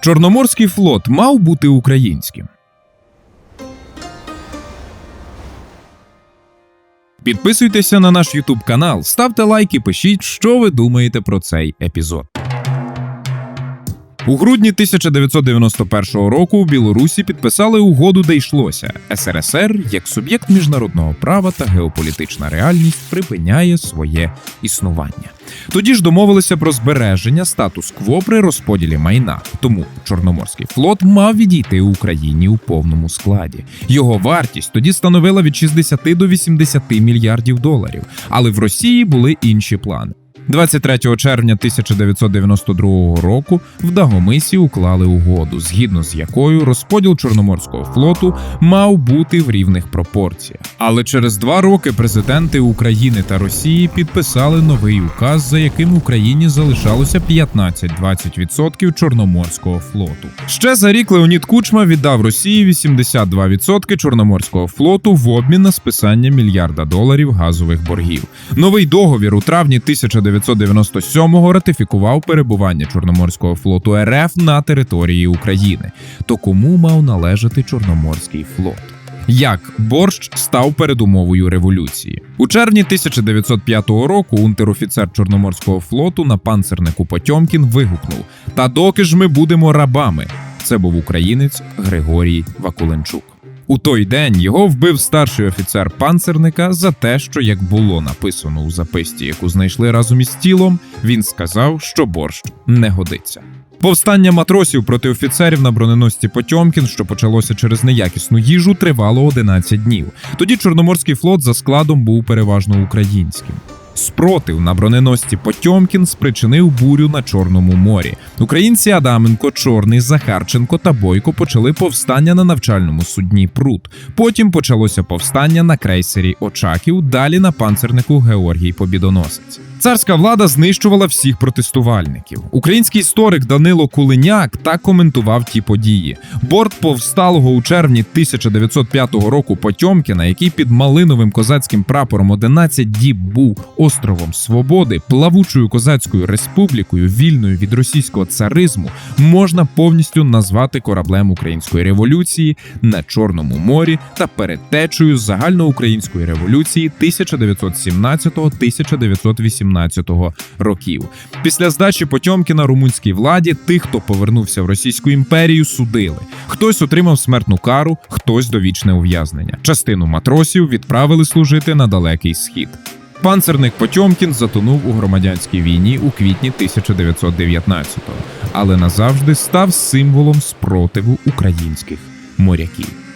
Чорноморський флот мав бути українським. Підписуйтеся на наш YouTube канал, ставте лайки, пишіть, що ви думаєте про цей епізод. У грудні 1991 року у Білорусі підписали угоду, де йшлося СРСР як суб'єкт міжнародного права та геополітична реальність припиняє своє існування. Тоді ж домовилися про збереження статус-кво при розподілі майна. Тому Чорноморський флот мав відійти Україні у повному складі. Його вартість тоді становила від 60 до 80 мільярдів доларів. Але в Росії були інші плани. 23 червня 1992 року в Дагомисі уклали угоду, згідно з якою розподіл Чорноморського флоту мав бути в рівних пропорціях. Але через два роки президенти України та Росії підписали новий указ, за яким Україні залишалося 15-20% Чорноморського флоту. Ще за рік Леонід Кучма віддав Росії 82% Чорноморського флоту в обмін на списання мільярда доларів газових боргів. Новий договір у травні 1997-го ратифікував перебування Чорноморського флоту РФ на території України. То кому мав належати Чорноморський флот? Як борщ став передумовою революції у червні 1905 року унтер-офіцер Чорноморського флоту на панцернику Потьомкін вигукнув: Та доки ж ми будемо рабами. Це був українець Григорій Вакуленчук. У той день його вбив старший офіцер панцерника за те, що як було написано у записці, яку знайшли разом із тілом, він сказав, що борщ не годиться. Повстання матросів проти офіцерів на броненосці Потьомкін, що почалося через неякісну їжу, тривало 11 днів. Тоді Чорноморський флот за складом був переважно українським. Спротив на броненосці Потьомкін спричинив бурю на Чорному морі. Українці Адаменко, Чорний, Захарченко та Бойко почали повстання на навчальному судні Прут. Потім почалося повстання на крейсері Очаків, далі на панцернику Георгій Побідоносець. Царська влада знищувала всіх протестувальників. Український історик Данило Кулиняк так коментував ті події. Борт повсталого у червні 1905 року Потьомкіна, який під малиновим козацьким прапором 11 діб був островом Свободи, плавучою козацькою республікою, вільною від російського царизму, можна повністю назвати кораблем української революції на Чорному морі та передтечею загальноукраїнської революції 1917-1918 років. Після здачі Потьомкіна румунській владі тих, хто повернувся в Російську імперію, судили. Хтось отримав смертну кару, хтось довічне ув'язнення. Частину матросів відправили служити на далекий схід. Панцерник Потьомкін затонув у громадянській війні у квітні 1919-го, але назавжди став символом спротиву українських моряків.